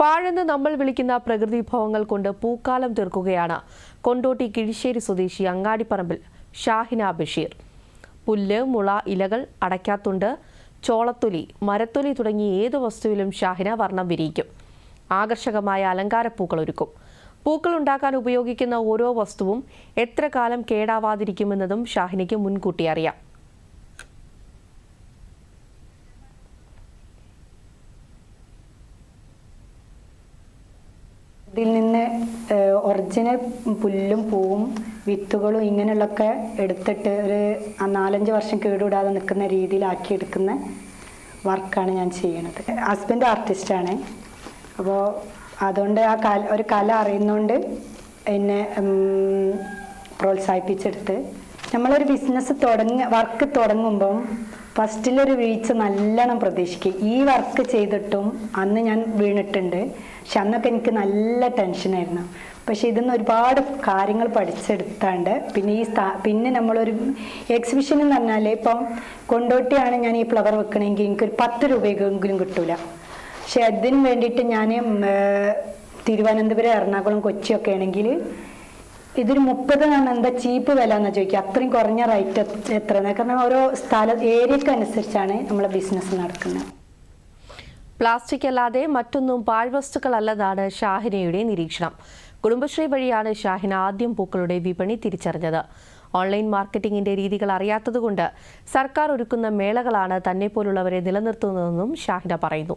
പാഴെന്ന് നമ്മൾ വിളിക്കുന്ന പ്രകൃതി വിഭവങ്ങൾ കൊണ്ട് പൂക്കാലം തീർക്കുകയാണ്. കൊണ്ടോട്ടി കിഴിശ്ശേരി സ്വദേശി അങ്ങാടിപ്പറമ്പിൽ ഷാഹിന ബഷീർ. പുല്ല് മുള ഇലകൾ അടയ്ക്കാത്തുണ്ട്. ചോളത്തൊലി മരത്തൊലി തുടങ്ങി ഏത് വസ്തുവിലും ഷാഹിന വർണം വിരിയിക്കും. ആകർഷകമായ അലങ്കാരപ്പൂക്കൾ ഒരുക്കും. പൂക്കൾ ഉണ്ടാക്കാൻ ഉപയോഗിക്കുന്ന ഓരോ വസ്തുവും എത്ര കാലം കേടാവാതിരിക്കുമെന്നതും ഷാഹിനയ്ക്ക് മുൻകൂട്ടി അറിയാം. ഇതിൽ നിന്ന് ഒറിജിനൽ പുല്ലും പൂവും വിത്തുകളും ഇങ്ങനെയുള്ളൊക്കെ എടുത്തിട്ട് ഒരു നാലഞ്ച് വർഷം കേടുകൂടാതെ നിൽക്കുന്ന രീതിയിലാക്കി എടുക്കുന്ന വർക്കാണ് ഞാൻ ചെയ്യണത് ഹസ്ബൻഡ് ആർട്ടിസ്റ്റാണ് അപ്പോൾ അതുകൊണ്ട് ആ കല ഒരു കല അറിയുന്നതുകൊണ്ട് എന്നെ പ്രോത്സാഹിപ്പിച്ചെടുത്ത്. നമ്മളൊരു ബിസിനസ് തുടങ്ങ വർക്ക് തുടങ്ങുമ്പം ഫസ്റ്റിലൊരു വീഴ്ച നല്ലോണം പ്രതീക്ഷിക്കും. ഈ വർക്ക് ചെയ്തിട്ടും അന്ന് ഞാൻ വീണിട്ടുണ്ട്. പക്ഷെ അന്നൊക്കെ എനിക്ക് നല്ല ടെൻഷനായിരുന്നു പക്ഷെ ഇതിന്ന് ഒരുപാട് കാര്യങ്ങൾ പഠിച്ചെടുത്താണ്ട് പിന്നെ ഈ സ്ഥാ പിന്നെ നമ്മളൊരു എക്സിബിഷൻ എന്ന് പറഞ്ഞാൽ ഇപ്പം കൊണ്ടോട്ടിയാണ് ഞാൻ ഈ ഫ്ലവർ വെക്കണമെങ്കിൽ എനിക്കൊരു പത്ത് രൂപയെങ്കിലും കിട്ടൂല. പക്ഷെ അതിന് വേണ്ടിയിട്ട് ഞാൻ തിരുവനന്തപുരം എറണാകുളം കൊച്ചിയൊക്കെ ആണെങ്കിൽ ഇതൊരു മുപ്പത് എന്നാണ് എന്താ ചീപ്പ് വില എന്ന് ചോദിക്കുക. അത്രയും കുറഞ്ഞ റേറ്റ് എത്ര? കാരണം ഓരോ സ്ഥല ഏരിയക്ക് അനുസരിച്ചാണ് നമ്മളെ ബിസിനസ് നടക്കുന്നത്. പ്ലാസ്റ്റിക് അല്ലാതെ മറ്റൊന്നും പാഴ്വസ്തുക്കളല്ലെന്നാണ് ഷാഹിനയുടെ നിരീക്ഷണം. കുടുംബശ്രീ വഴിയാണ് ഷാഹിന ആദ്യം പൂക്കളുടെ വിപണി തിരിച്ചറിഞ്ഞത്. ഓൺലൈൻ മാർക്കറ്റിംഗിന്റെ രീതികൾ അറിയാത്തതുകൊണ്ട് സർക്കാർ ഒരുക്കുന്ന മേളകളാണ് തന്നെ പോലുള്ളവരെ നിലനിർത്തുന്നതെന്നും ഷാഹിന പറയുന്നു.